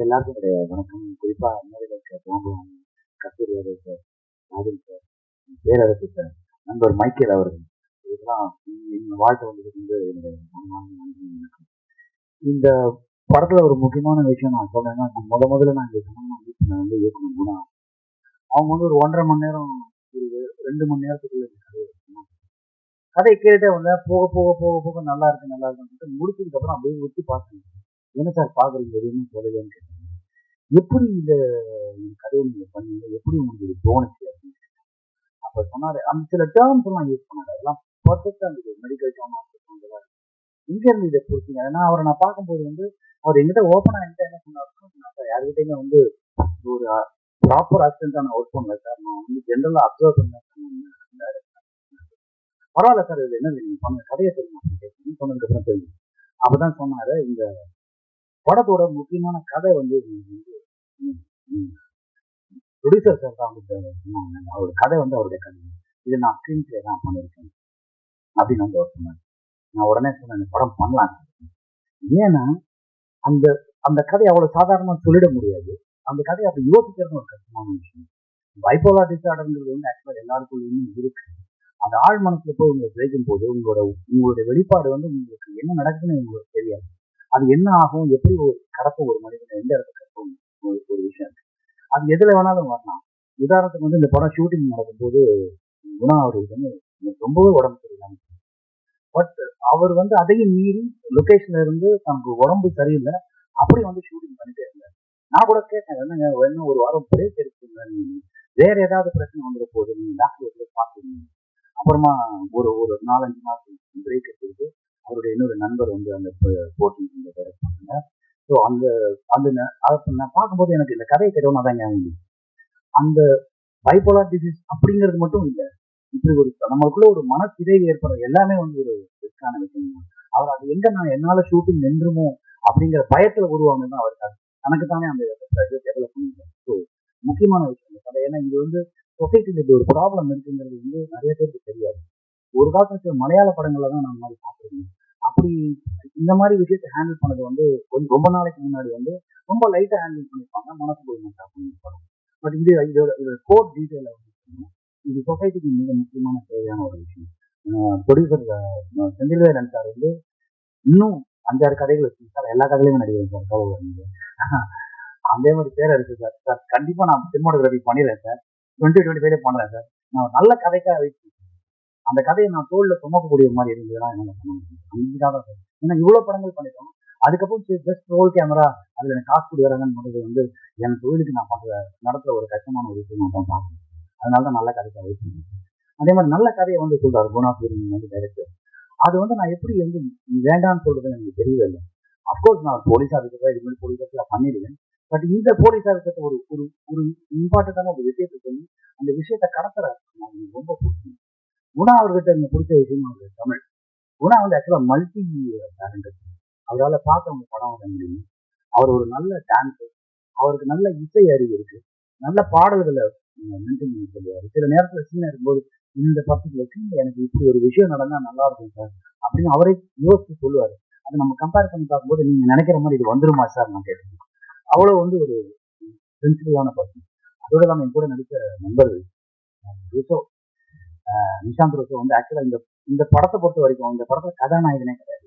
இது எல்லாருக்கும் என்னுடைய வணக்கம். குறிப்பா மேடையில் இருக்க பாம்புவான் Kasthuri sir Rajan sir Perarasu sir நண்பர் மைக்கேல் அவர்கள். இதெல்லாம் எங்கள் வாழ்க்கை வந்ததுக்கு வந்து என்னுடைய நன்றி வணக்கம். இந்த படத்துல ஒரு முக்கியமான விஷயம் நான் சொல்றேன்னா முத முதல்ல நான் இந்த சம்பந்தம் வந்து இயக்கணும் குணா அவங்க வந்து ஒரு ஒன்றரை மணி நேரம் ஒரு ரெண்டு மணி நேரத்துக்குள்ள கதை கதையை சொன்னாங்க. கேட்டே வந்தேன் போக போக போக போக நல்லா இருக்கு நல்லா இருக்குன்னு சொல்லிட்டு முடிச்சதுக்கு அப்புறம் அப்படியே ஒட்டி பார்த்தேன் என்ன சார் பாக்குறீங்க? எதுவுமே சொல்லலன்னு கேட்டேன். எப்படி இந்த கதையை நீங்க பண்ணீங்க? எப்படி உங்களுக்கு இது தோணுச்சு அப்படின்னு அப்ப சொன்னாரு அந்த சில டேர்ம்ஸ் எல்லாம் யூஸ் பண்ணாரு. அதெல்லாம் பர்ஃபெக்டா இருந்தது. மெடிக்கல் டேர்மா இங்க இருந்து இதை பிடிச்சிங்க ஏன்னா அவரை நான் பார்க்கும்போது வந்து அவர் எங்கிட்ட ஓப்பனா என்கிட்ட என்ன சொன்னாருன்னா சார் யாருக்கிட்டையுமே வந்து ஒரு ப்ராப்பர் அசிஸ்டண்டா நான் ஒர்க் பண்ணல சார் நான் வந்து ஜென்ரலா அப்சர்வ் பண்ணேன் பரவாயில்ல சார் இது என்ன நீங்க சொன்ன கதையை தெரியும் அப்படின்னு சொன்னதுக்கு அப்புறம் தெரியும் அப்பதான் சொன்னாரு இந்த படத்தோட முக்கியமான கதை வந்து ப்ரொடியூசர் சார் தான் சொன்னாங்க. அவரோட கதை வந்து அவருடைய கதை. இது நான் ஸ்க்ரீன் பிளே தான் பண்ணியிருக்கேன் அப்படின்னு வந்து அவர் சொன்னார். நான் உடனே சொன்னேன் இந்த படம் பண்ணலாம். ஏன்னா அந்த அந்த கதை அவ்வளவு சாதாரணமா சொல்லிட முடியாது. அந்த கதையை அப்படி யோசிக்கிறது ஒரு கஷ்டமான விஷயம் பைபோலா டிசார்டர்ங்கிறது வந்து ஆக்சுவலாக எல்லாருக்குள்ளேயுமே இருக்கு. அந்த ஆள் மனசுல போய் உங்களை கிடைக்கும் போது உங்களோட உங்களுடைய வெளிப்பாடு வந்து உங்களுக்கு என்ன நடக்குதுன்னு உங்களுக்கு தெரியாது. அது என்ன ஆகும் எப்படி ஒரு கடத்த ஒரு மனிதனை எந்த இடத்துக்கு அது எதுல வேணாலும் வரலாம். உதாரணத்துக்கு வந்து இந்த படம் ஷூட்டிங் நடக்கும்போது குணா அவருக்கு வந்து ரொம்பவே உடம்பு சரியில்லாம பட் அவர் வந்து அதையும் மீறி லொகேஷன்ல இருந்து தனக்கு உடம்பு சரியில்லை. அப்படி வந்து ஷூட்டிங் பண்ணிட்டே இருந்தார். நான் கூட கேட்டேன் என்னங்க என்ன ஒரு வாரம் பிரேக் எடுத்துங்க நீங்க வேற ஏதாவது பிரச்சனை வந்துட போகுது நீங்க டாக்டர் பார்த்துங்க அப்புறமா ஒரு ஒரு நாலஞ்சு மாதம் பிரேக் எடுத்துக்கிட்டு அவருடைய இன்னொரு நண்பர் வந்து அந்த போட்டிங் ஸோ அந்த அந்த அதை நான் பார்க்கும்போது எனக்கு இந்த கதையை தெரியும் தான் ஞாபகம் அந்த பைபோலார் டிசீஸ் அப்படிங்கிறது மட்டும் இல்லை. இப்படி ஒரு நம்மளுக்குள்ள ஒரு மனசிதை ஏற்படுற எல்லாமே வந்து ஒரு ரிஸ்கான விஷயம் அவர் அது எங்க நான் என்னால ஷூட்டிங் நின்றுமோ அப்படிங்கிற பயத்துல உருவானது தான் அவர் எனக்கு தானே அந்த டெவலப் பண்ணிருக்கேன் ஸோ முக்கியமான விஷயம் கதை. ஏன்னா இது வந்து சொசைட்டியில் இப்படி ஒரு ப்ராப்ளம் இருக்குங்கிறது வந்து நிறைய பேருக்கு தெரியாது. ஒரு காலத்துல மலையாள படங்கள்ல தான் நான் மாதிரி பார்த்துருக்கேன். அப்படி இந்த மாதிரி விஷயத்தை ஹேண்டில் பண்ணது வந்து கொஞ்சம் ரொம்ப நாளைக்கு முன்னாடி வந்து ரொம்ப லைட்டா ஹேண்டில் பண்ணிருப்பாங்க மனசு போய் பண்ணிருப்பாங்க பட் இது இதோட இதோட கோர் டீட்டெயில் இது சொசைட்டிக்கு மிக முக்கியமான தேவையான ஒரு விஷயம். ப்ரொடியூசர் செந்தில்வேலன் சார் வந்து இன்னும் அஞ்சாறு கதைகள் வச்சு சார் எல்லா கதையிலுமே நடிகர் சார் கவலை வருது அதே மாதிரி பேர் இருக்கு சார். சார் கண்டிப்பா நான் சினிமாட்டோகிராஃபி பண்ணிடுறேன் சார். டுவெண்ட்டி டுவெண்ட்டி ஃபைவ் பண்ணுறேன் சார். நான் நல்ல கதைக்காக வெயிட் அந்த கதையை நான் தோல்ல சுமக்கக்கூடிய மாதிரி இருந்ததுன்னா என்ன பண்ண முடியும் அதுக்காக தான் ஏன்னா இவ்வளவு படங்கள் பண்ணிட்டோம். அதுக்கப்புறம் சரி பெஸ்ட் ரோல் கேமரா அதுல எனக்கு காசு கொடுக்குறாங்கன்னு பண்றது வந்து என் தொழிலுக்கு நான் பண்ற நடத்துற ஒரு கஷ்டமான ஒரு விஷயம் தான் பார்க்கணும் அதனால தான் நல்ல கதைக்கு வெயிட் அதே மாதிரி நல்ல கதையை வந்து சொல்றாரு குணா வந்து டைரக்டர் அது வந்து நான் எப்படி வந்து வேண்டாம்னு சொல்றது எனக்கு தெரியவே இல்லை. அப்கோர்ஸ் நான் போலீஸ் ஆஃபீஸர் இது மாதிரி போலீஸ் ஆஃபீஸர் பண்ணிடுவேன் பட் இந்த போலீஸ் ஆஃபீஸர் ஒரு ஒரு ஒரு இம்பார்ட்டன்டான ஒரு விஷயத்தை சொல்லி அந்த விஷயத்தை கடத்துற நான் எனக்கு ரொம்ப பிடிக்கும் குணா அவர்கிட்ட எனக்கு பிடிச்ச விஷயம் அவரு தமிழ். குணா வந்து ஆக்சுவலா மல்டி டேலண்டட் அவரால் பார்க்க அவங்க படம் வர முடியும் அவர் ஒரு நல்ல டான்ஸர் அவருக்கு நல்ல இசை அறிவு இருக்கு. நல்ல பாடல்களை மெயின்டைன் பண்ணி சொல்லுவார். சில நேரத்தில் சின்ன இருக்கும்போது இந்த பர்டிகுலர் சீன் எனக்கு இப்படி ஒரு விஷயம் நடந்தா நல்லா இருக்கும் சார் அப்படின்னு அவரே யோசிச்சு சொல்லுவாரு. அதை நம்ம கம்பேர் பண்ணி பார்க்கும்போது நீங்க நினைக்கிற மாதிரி இது வந்துருமா சார் நான் கேட்டேன். அவ்வளவு வந்து ஒரு சென்சிட்டிவான பர்சன் அதோட இல்லாம என் கூட நடித்த நண்பர்கள். நிஷாந்த் ரோசோ வந்து ஆக்சுவலா இந்த இந்த படத்தை பொறுத்த வரைக்கும் இந்த படத்துல கதாநாயகனே கிடையாது.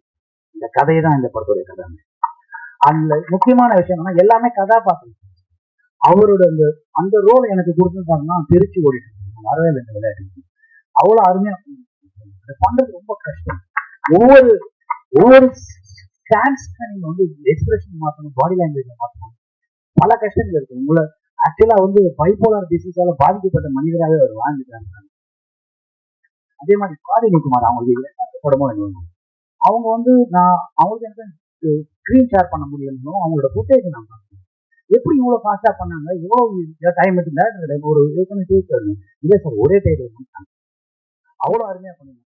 இந்த கதையை தான் இந்த படத்துடைய கதாநாயகன் அதுல முக்கியமான விஷயம் என்னன்னா எல்லாமே கதாபாத்திரம். அவரோட அந்த அந்த ரோல் எனக்கு கொடுத்துருந்தாங்கன்னா திருச்சி ஓடிட்டு வரவே இல்லை இந்த விளையாட்டு அவ்வளவு அருமையா பண்றது ரொம்ப கஷ்டம். ஒவ்வொரு ஒவ்வொரு ஸ்டான்ஸ்க்கு நீங்க வந்து எக்ஸ்பிரஷன் மாற்றணும் பாடி லாங்குவேஜ் மாற்றணும் பல கஷ்டங்கள் இருக்கு. உங்களை ஆக்சுவலா வந்து பைபோலார் டிசீஸால பாதிக்கப்பட்ட மனிதராகவே அவர் வாழ்ந்துட்டாங்க அதே மாதிரி சுவாதினி குமார் அவங்களுக்கு இரண்டாவது படமும் வேணும். அவங்க வந்து நான் அவங்களுக்கு எனக்கு ஸ்க்ரீன் ஷேர் பண்ண முடியலன்னு அவங்களோட ஃபுட்டேஜ் நான் பார்த்தேன் எப்படி இவ்வளோ ஃபாஸ்ட்டாக பண்ணாங்க? இவ்வளோ டைம் எடுத்து ஒரு யோசனை கேட்கறது இதே சார் ஒரே டைம் அவ்வளோ அருமையாக பண்ணுங்க